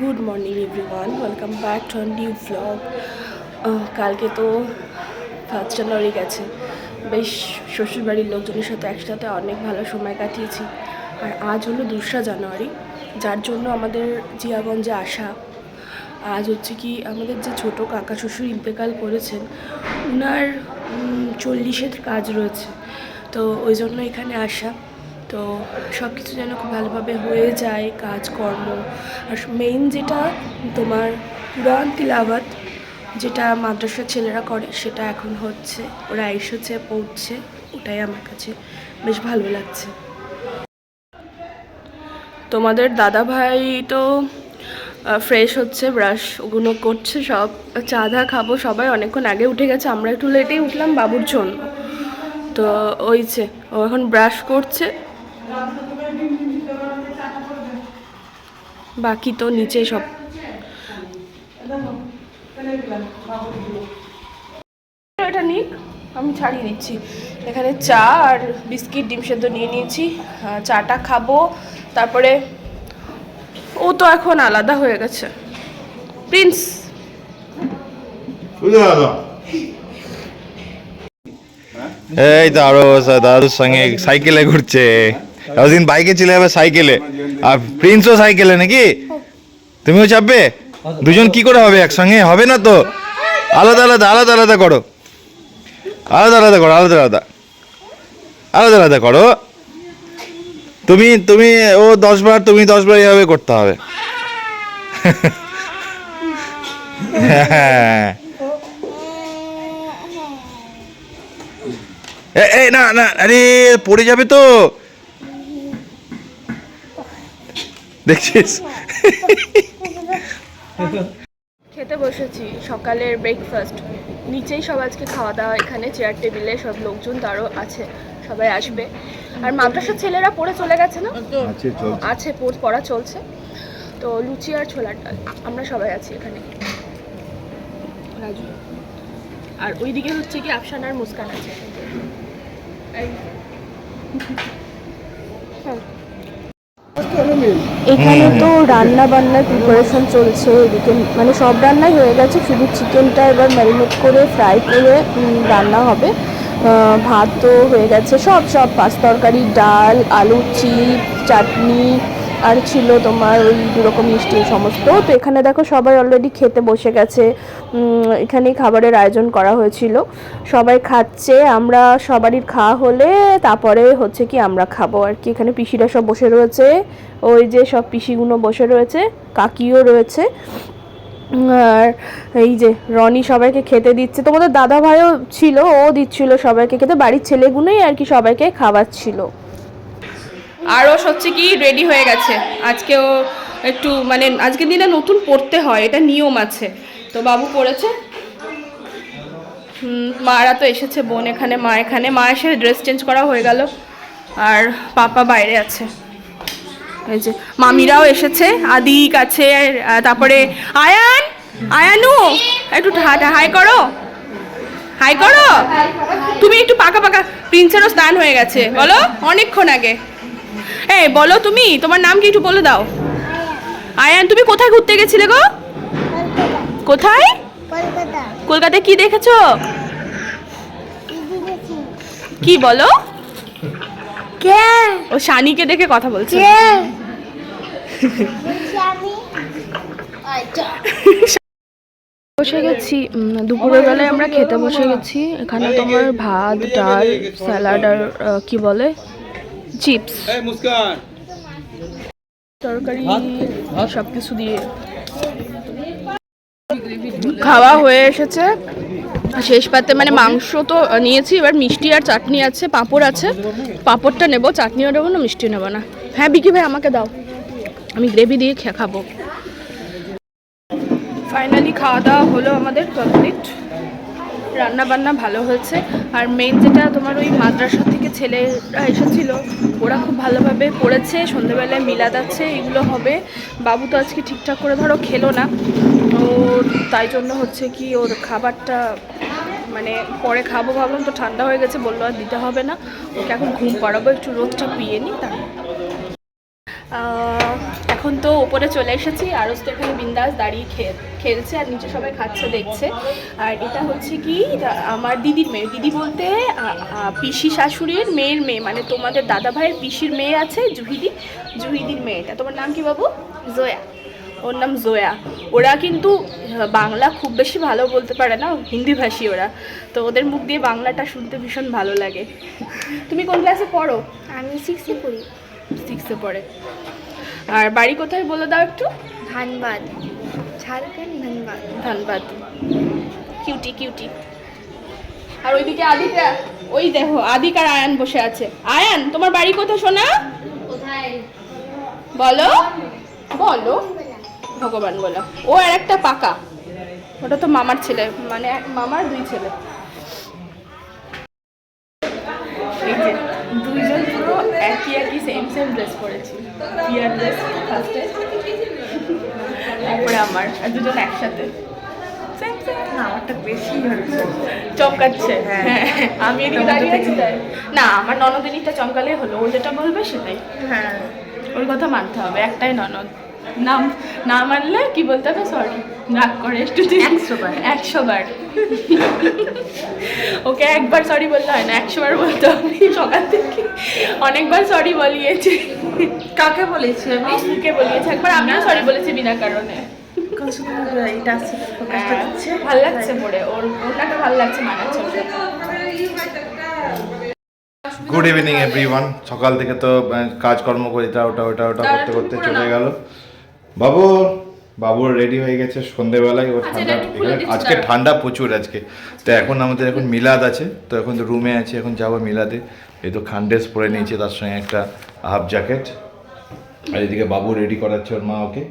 Good morning everyone welcome back to new vlog কালকে তো first January গেছে। বেশ, শ্বশুরবাড়ির লোকজনের সাথে একসাথে অনেক ভালো সময় কাটিয়েছি। আর আজ হলো দোসরা জানুয়ারি, যার জন্য আমাদের জিয়াগঞ্জে আসা। আজ হচ্ছে কি, আমাদের যে ছোট কাকা শ্বশুর ইন্তেকাল করেছেন ওনার চল্লিশের কাজ রয়েছে। তো ওই জন্য এখানে আসা। তো সব কিছু যেন খুব ভালোভাবে হয়ে যায়, কাজকর্ম। আর মেইন যেটা তোমার কুরআন তিলাওয়াত, যেটা মাদ্রাসার ছেলেরা করে, সেটা এখন হচ্ছে, ওরা এসেছে, পড়ছে, ওটাই আমার কাছে বেশ ভালো লাগছে। তোমাদের দাদা ভাই তো ফ্রেশ হচ্ছে ব্রাশ ওগুলো করছে সব, চা ধা খাব সবাই, অনেকক্ষণ আগে উঠে গেছে, আমরা একটু লেটেই উঠলাম, বাবুর জন্য। তো ওইছে ও এখন ব্রাশ করছে বাকি তো নিচে সব। এটা নিক আমি ছাড়িয়ে দিচ্ছি। এখানে চা আর বিস্কিট ডিম সেদ্ধ নিয়ে নিয়েছি। চাটা খাব তারপরে ও তো এখন আলাদা হয়ে গেছে। প্রিন্স। এই তো আরও দাদুর সঙ্গে সাইকেলে ঘুরছে। ওদিন বাইকে চলে যাবে সাইকেলে। আর প্রিন্সও সাইকেলে নাকি? তুমিও চাপবে? দুজন কি করে হবে একসঙ্গে? হবে না তো? আলাদা আলাদা আলাদা আলাদা করো। আলাদা আলাদা করো, আলাদা আলাদা। আলাদা আলাদা করো। তুমি তুমি, ও দশ বার, তুমি দশ বার এভাবে করতে হবে। হ্যাঁ। এ, না না, আরে, পড়ে যাবে তো। দেখছিস? খেতে বসেছি সকালের ব্রেকফাস্ট নিচেই সব আজকে খাওয়া দাওয়া এখানে চেয়ার টেবিলে সব লোকজন তারও আছে সবাই আসবে। আর মাদ্রাসার ছেলেরা পড়ে চলে গেছে না? আছে পড়- পড়া চলছে। তো লুচি আর ছোলার ডাল আমরা সবাই আছি এখানে। রাজু। আর ওইদিকে হচ্ছে কি আফসান আর মুস্কান আছে। এই। হ্যাঁ। এখানে তো রান্না বান্নার প্রিপারেশন চলছে এদিকে। মানে সব রান্নাই হয়ে গেছে শুধু চিকেনটা এবার ম্যারিনেট করে ফ্রাই করে রান্না হবে। ভাত তো হয়ে গেছে সব সব। পাঁচ তরকারি ডাল আলু চিপ চাটনি আর ছিল তোমার ওই দু রকম মিষ্টি সমস্ত। তো এখানে দেখো সবাই অলরেডি খেতে বসে গেছে। এখানেই খাবারের আয়োজন করা হয়েছিল। সবাই খাচ্ছে, আমরা সবারই খাওয়া হলে তারপরে হচ্ছে কি আমরা খাব। আর কি এখানে পিসিরা সব বসে রয়েছে। ওই যে সব পিসিগুলো বসে রয়েছে, কাকিও রয়েছে। আর এই যে রনি সবাইকে খেতে দিচ্ছে। তোমাদের দাদা ভাইও ছিল, ও দিচ্ছিল সবাইকে খেতে। বাড়ির ছেলেগুলোই আর কি সবাইকে খাওয়াচ্ছিল। আরও হচ্ছে কি রেডি হয়ে গেছে। আজকেও একটু মানে আজকের দিনে নতুন পড়তে হয়, এটা নিয়ম আছে। তো বাবু পড়েছে? মারা তো এসেছে বোন এখানে, মা এখানে। মা এসে ড্রেস চেঞ্জ করা হয়ে গেল। আর পাপা বাইরে আছে। এই যে, মামিরাও এসেছে, আদিক আছে তারপরে আয়ান, আয়ানু, একটু হাই করো। হাই করো। তুমি একটু পাকা পাকা প্রিন্সেরও স্নান হয়ে গেছে। বলো, অনেকক্ষণ আগে। এই বলো তুমি তোমার নাম কি একটু বলে দাও। আয়ান তুমি কোথায় ঘুরতে গেছিলে গো? কোথায়? কলকাতায় কি দেখেছ? কি বলো? কে? ও শানিকে দেখে কথা বলছে। আচ্ছা বসে গেছি দুপুরের বেলায় আমরা খেতে বসে গেছি। এখানে তোমার ভাত ডাল স্যালাড আর কি বলে? চিপস। তরকারি সব কিছু দিয়ে। খাওয়া হয়ে এসেছে। শেষ পাতে মানে মাংস তো নিয়েছি এবার মিষ্টি আর চাটনি আছে পাঁপড় আছে। পাঁপড়টা নেব চাটনিও নেব না মিষ্টি নেব না। হ্যাঁ বিকি ভাই আমাকে দাও। আমি গ্রেভি দিয়ে খেয়ে খাব। ফাইনালি খাওয়া দাওয়া হলো আমাদের কমপ্লিট। রান্না বান্না ভালো হয়েছে। আর মেন যেটা তোমার ওই মাদ্রাসা থেকে ছেলেরা এসেছিল, ওরা খুব ভালোভাবে পড়েছে, সন্ধেবেলায় মিলাদ আছে, এগুলো হবে। বাবু তো আজকে ঠিকঠাক করে ধরো খেলো না। ও তাই জন্য হচ্ছে কি ওর খাবারটা মানে পরে খাব ভাবলাম তো ঠান্ডা হয়ে গেছে, বলল আর দিতে হবে না। ওকে এখন ঘুম পাড়াবো, একটু রোদটা পিয়ে নিই তার এখন তো ওপরে চলে এসেছি আরস তো এখানে বিন্দাস দাঁড়িয়ে খে- খেলছে আর নিচে সবাই খাচ্ছে দেখছে। আর এটা হচ্ছে কি আমার দিদির মেয়ে। দিদি বলতে পিসি শাশুড়ির মেয়ের মেয়ে মানে তোমাদের দাদা ভাইয়ের পিসির মেয়ে আছে জুহিদি জুহিদির মেয়েটা। তোমার নাম কি বাবু? জোয়া। ওর নাম জোয়া। ওরা কিন্তু বাংলা খুব বেশি ভালো বলতে পারে না হিন্দি ভাষী ওরা। তো ওদের মুখ দিয়ে বাংলাটা শুনতে ভীষণ ভালো লাগে। তুমি কোন ক্লাসে পড়ো? আমি সিক্সে পড়ি। সিক্সে পড়ে। আর বাড়ি কোথায় বলে দাও একটু? ধানবাদ। ঝাড়খণ্ড ধানবাদ। ধন্যবাদ কিউটি কিউটি। আর ওইদিকে আদিকা ওই দেখো আদিক আর আয়ান বসে আছে। আয়ান তোমার বাড়ি কোথায় শোনা বলো। বলো। ভগবান বলো। ও আর একটা পাকা। ওটা তো মামার ছেলে মানে এক মামার দুই ছেলে। ড্রেস পরেছি। পিয়ার ড্রেস ফার্স্টে তারপরে আমার আর দুজন একসাথে. না আমারটা বেশি চমকাচ্ছে। হ্যাঁ। আমি আছি তাই। না আমার ননদিনীটা চমকালে হলো। ও যেটা বলবে সেটাই। হ্যাঁ। ওর কথা মানতে হবে। একটাই ননদ। নাম না মানলে কি বলতে হবে? সরি রাগ করে একটু একশো বার। একশো বার। ওকে একবার সরি বলতে হয় না একশো বার বলতে হবে। সকাল থেকে অনেকবার সরি বলিয়েছে। কাকে বলেছি আমি? মুখে বলিয়েছে? একবার আমিও সরি বলেছি বিনা কারণে। ভালো লাগছে পরে ওর ওটাকে ভালো লাগছে মানাচ্ছে গুড ইভিনিং এভরিওয়ান সকাল থেকে তো কাজকর্ম করি তা ওটা ওটা ওটা করতে করতে চলে গেল। বাবু বাবুর রেডি হয়ে গেছে সন্ধেবেলায় ও আচ্ছা, ঠান্ডা আজকে ঠান্ডা প্রচুর আজকে। তো এখন আমাদের এখন মিলাদ আছে তো এখন তো রুমে আছে এখন যাব মিলাদে। এই তো খান্ডেস পরে নিয়েছে তার সঙ্গে একটা হাফ জ্যাকেট আর এদিকে বাবু রেডি করাচ্ছে ওর মা ওকে।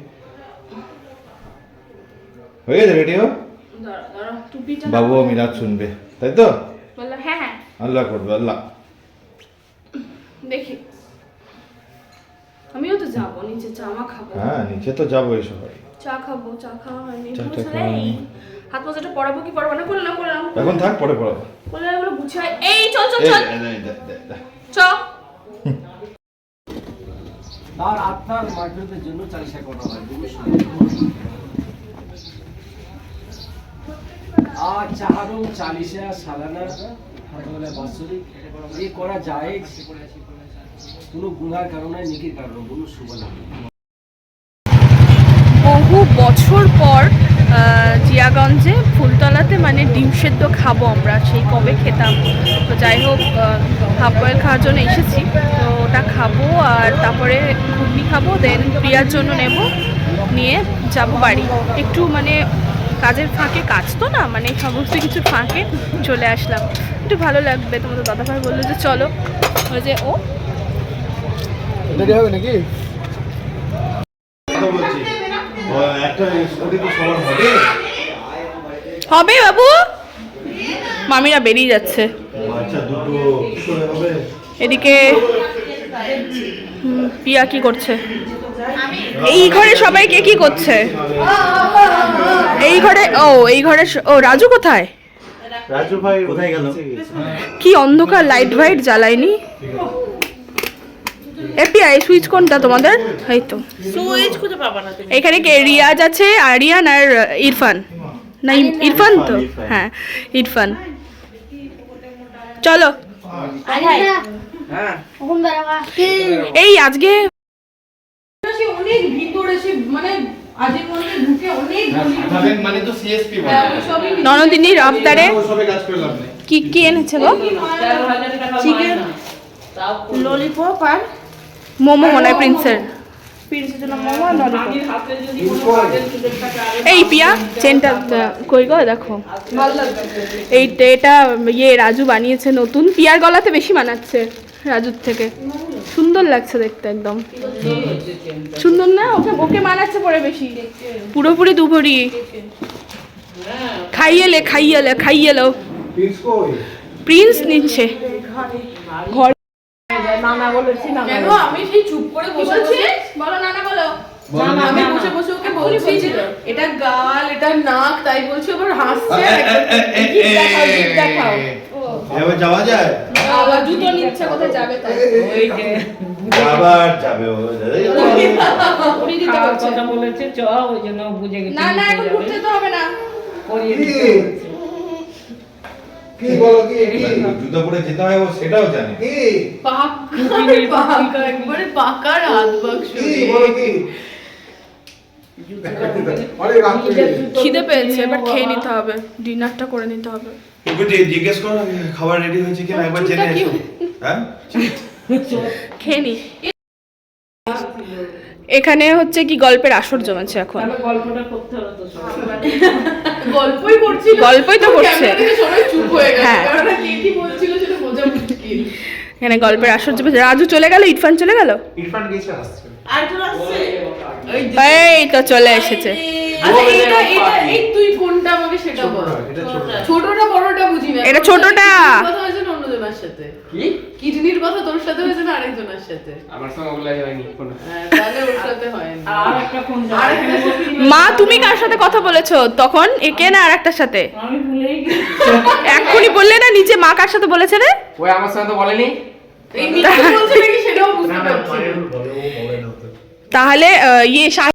হয়ে গেছে রেডি দাঁড়াও, বাবু মিলাদ শুনবে তাই তো? হ্যাঁ হ্যাঁ। আল্লাহ করবে আল্লাহ। যাব নিচে চা মা খাব। হ্যাঁ নিচে তো যাব এই সবাই। চা খাব চা খাওয়া হয়নি। হাত মোজাটা পরাবো কি পরাবো না করলাম করলাম। এখন থাক পরে পড়াবো করলে এগুলো গুছিয়ে এই চল চল চল। চ। তার আত্মার মার্জনের জন্য চালিশা করা হয় গুরু আর চাহারও চালিশা সালানা বলে বাৎসরিক। এ করা যায়। বহু বছর পর জিয়াগঞ্জে ফুলতলাতে মানে ডিম সেদ্ধ খাব আমরা, সেই কবে খেতাম। তো যাই হোক হাফ বয়েল খাওয়ার জন্য এসেছি। তো ওটা খাব আর তারপরে ঘুগনি খাব দেন প্রিয়ার জন্য নেব। নিয়ে যাব বাড়ি। একটু মানে কাজের ফাঁকে কাজ তো না মানে সমস্ত কিছু ফাঁকে চলে আসলাম। একটু ভালো লাগবে, তোমাদের দাদাভাই বলল যে চলো। ওই যে ও স্কুটি তো সবার হবে হবে বাবু। মামিরা বেরিয়ে যাচ্ছে। আচ্ছা দুটো কি করে হবে এদিকে পিয়া কি করছে? এই ঘরে সবাই কে কি করছে? এই ঘরে ও এই ঘরে স- ও রাজু কোথায়? রাজু ভাই কোথায় গেল? কি অন্ধকার লাইট ভাইট জ্বালায়নি এপিয়া এই সুইচ কোনটা তোমাদের? এই তো সুইচ খুঁজে পাবা না তুমি। এখানে কে? রিয়াজ আছে আরিয়ান আর ইরফান। না ইরফান তো? হ্যাঁ ইরফান। চলো। হ্যাঁ। এই আজকে অনেক ভিতরে সে মানে ঢুকে অনেক মানে ননদিনীর আবদারে না কি কি এনেছে গো? চিকেন ললিপপ আর মোমো মনে হয় প্রিন্সের। এই পিয়া চেনটা কই গো দেখো। এই এটা ইয়ে রাজু বানিয়েছে নতুন। পিয়ার গলাতে বেশি মানাচ্ছে রাজুর থেকে। সুন্দর লাগছে দেখতে একদম। সুন্দর না? ওকে ওকে মানাচ্ছে পরে বেশি। পুরোপুরি দুভরি খাইয়েলে খাইয়েলে খাইয়েলো প্রিন্স নিচ্ছে। ঘর। কেন আমি সেই চুপ করে বসে বসে বলো নানা বলো আমি বসে বসে ওকে বলছি যে এটা গাল এটা নাক তাই বলছি আবার হাসছে দেখাও জিভ যাওয়া যায় আবার জুতো নিচ্ছে কোথায় যাবে তাই আবার যাবে ও উড়িয়ে দিতে কথা বলেছে চ ওই জন্য বুঝে গেছে না না এখন ঘুরতে তো হবে না করিয়ে দিতে বলছে। কি বলো কি? কি জুতো পরে যেতে হয় ও সেটাও জানে। কি? পাকা একবারে পাকা রাত বাক্স কি বলো কি? খিদে পেয়েছে এবার খেয়ে নিতে হবে। ডিনারটা করে নিতে হবে। একটু জিজ্ঞেস করো খাবার রেডি হয়েছে কিনা? একবার জেনে এসো। হ্যাঁ? খেয়ে নি। এখানে হচ্ছে কি গল্পের আসর জমেছে এখন। গল্পটা করতে হবে তো। গল্পই করছিল। গল্পই তো করছে। সবাই চুপ হয়ে গেছে। কারণ কে বলছিল সেটা বোঝা মুশকিল। এখানে গল্পের জমেছে রাজু চলে গেল? ইরফান চলে গেল? ইরফান গেছে আসছে। আর তো আসছে? এই তো চলে এসেছে। আচ্ছা এটা ছোটটা। বড়টা বুঝি না। এটা ছোটটা। কথা হয়েছে অন্যজনের সাথে? কি? কিডনির কথা তোর সাথে হয়েছে না আরেকজনের সাথে? আমার সঙ্গে ওগুলো হয়নি কোনো। হ্যাঁ, তাহলে ওর সাথে হয়নি। আর একটা ফোন মা তুমি কার সাথে কথা বলেছ? তখন একে না আর একটার সাথে? আমি ভুলেই গেছি। এক্ষুনি বললে না নিচে মা কার সাথে বলেছে রে? ওই আমার সঙ্গে তো বলেনি। এই মিথ্যে বলছে নাকি সেটাও বুঝতে পারছি তাহলে ইয়ে